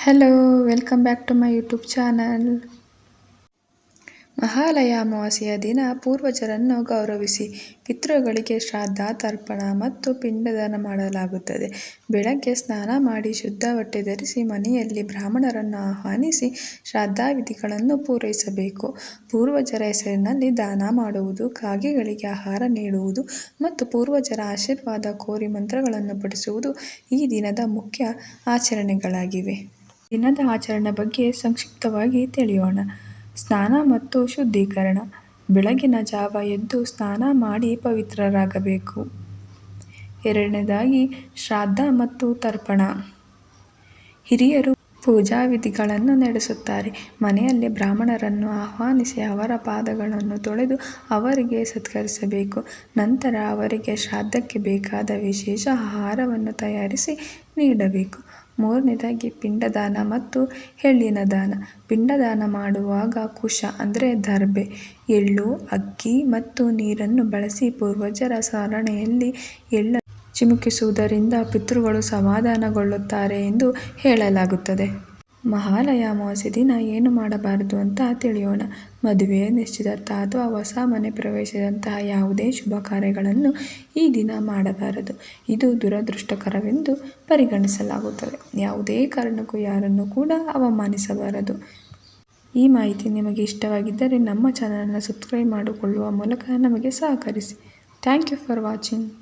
Hello, welcome back to my YouTube channel Mahalaya ಅಮಾವಾಸ್ಯೆಯ ದಿನ ಪೂರ್ವಜರನ್ನು ಗೌರವಿಸಿ ಪಿತೃಗಳಿಗೆ ಶ್ರಾದ್ದ ತರ್ಪಣ ಮತ್ತು ಪಿಂಡದಾನ ಮಾಡಲಾಗುತ್ತದೆ. ಬೆಳಗ್ಗೆ ಸ್ನಾನ ಮಾಡಿ ಶುದ್ಧ ಬಟ್ಟೆ ಧರಿಸಿ ಮನೆಯಲ್ಲಿ ಬ್ರಾಹ್ಮಣರನ್ನು ಆಹ್ವಾನಿಸಿ ಶ್ರಾದ್ದಾವಿಧಿಗಳನ್ನು ಪೂರೈಸಬೇಕು. ಪೂರ್ವಜರ ಹೆಸರಿನಲ್ಲಿ ದಾನ ಮಾಡುವುದು ಕಾಗೆಗಳಿಗೆ ಆಹಾರ ನೀಡುವುದು ಮತ್ತು ಪೂರ್ವಜರ ಆಶೀರ್ವಾದ ಕೋರಿ ಮಂತ್ರಗಳನ್ನು ಪಡಿಸುವುದು ಈ ದಿನದ ಮುಖ್ಯ ಆಚರಣೆಗಳಾಗಿವೆ. ದಿನದ ಆಚರಣೆ ಬಗ್ಗೆ ಸಂಕ್ಷಿಪ್ತವಾಗಿ ತಿಳಿಯೋಣ. ಸ್ನಾನ ಮತ್ತು ಶುದ್ಧೀಕರಣ. ಬೆಳಗಿನ ಜಾವ ಎದ್ದು ಸ್ನಾನ ಮಾಡಿ ಪವಿತ್ರರಾಗಬೇಕು. ಎರಡನೇದಾಗಿ, ಶ್ರಾದ್ದ ಮತ್ತು ತರ್ಪಣ. ಹಿರಿಯರು ಪೂಜಾ ವಿಧಿಗಳನ್ನು ನಡೆಸುತ್ತಾರೆ. ಮನೆಯಲ್ಲಿ ಬ್ರಾಹ್ಮಣರನ್ನು ಆಹ್ವಾನಿಸಿ ಅವರ ಪಾದಗಳನ್ನು ತೊಳೆದು ಅವರಿಗೆ ಸತ್ಕರಿಸಬೇಕು. ನಂತರ ಅವರಿಗೆ ಶ್ರಾದ್ದಕ್ಕೆ ಬೇಕಾದ ವಿಶೇಷ ಆಹಾರವನ್ನು ತಯಾರಿಸಿ ನೀಡಬೇಕು. ಮೂರನೇದಾಗಿ ಪಿಂಡದಾನ ಮತ್ತು ಎಳ್ಳಿನ ದಾನ. ಪಿಂಡದಾನ ಮಾಡುವಾಗ ಕುಶ ಅಂದರೆ ದರ್ಬೆ. ಎಳ್ಳು, ಅಕ್ಕಿ ಮತ್ತು ನೀರನ್ನು ಬಳಸಿ ಪೂರ್ವಜರ ಸ್ಮರಣೆಯಲ್ಲಿ ಎಳ್ಳ ಚಿಮುಕಿಸುವುದರಿಂದ ಪಿತೃಗಳು ಸಮಾಧಾನಗೊಳ್ಳುತ್ತಾರೆ ಎಂದು ಹೇಳಲಾಗುತ್ತದೆ. ಮಹಾಲಯ ಅಮಾವಾಸ್ಯೆ ದಿನ ಏನು ಮಾಡಬಾರದು ಅಂತ ತಿಳಿಯೋಣ. ಮದುವೆ, ನಿಶ್ಚಿತಾರ್ಥ ಅಥವಾ ಹೊಸ ಮನೆ ಪ್ರವೇಶದಂತಹ ಯಾವುದೇ ಶುಭ ಕಾರ್ಯಗಳನ್ನು ಈ ದಿನ ಮಾಡಬಾರದು. ಇದು ದುರದೃಷ್ಟಕರವೆಂದು ಪರಿಗಣಿಸಲಾಗುತ್ತದೆ. ಯಾವುದೇ ಕಾರಣಕ್ಕೂ ಯಾರನ್ನು ಕೂಡ ಅವಮಾನಿಸಬಾರದು. ಈ ಮಾಹಿತಿ ನಿಮಗೆ ಇಷ್ಟವಾಗಿದ್ದರೆ ನಮ್ಮ ಚಾನಲನ್ನು ಸಬ್ಸ್ಕ್ರೈಬ್ ಮಾಡಿಕೊಳ್ಳುವ ಮೂಲಕ ನಮಗೆ ಸಹಕರಿಸಿ. Thank you for watching.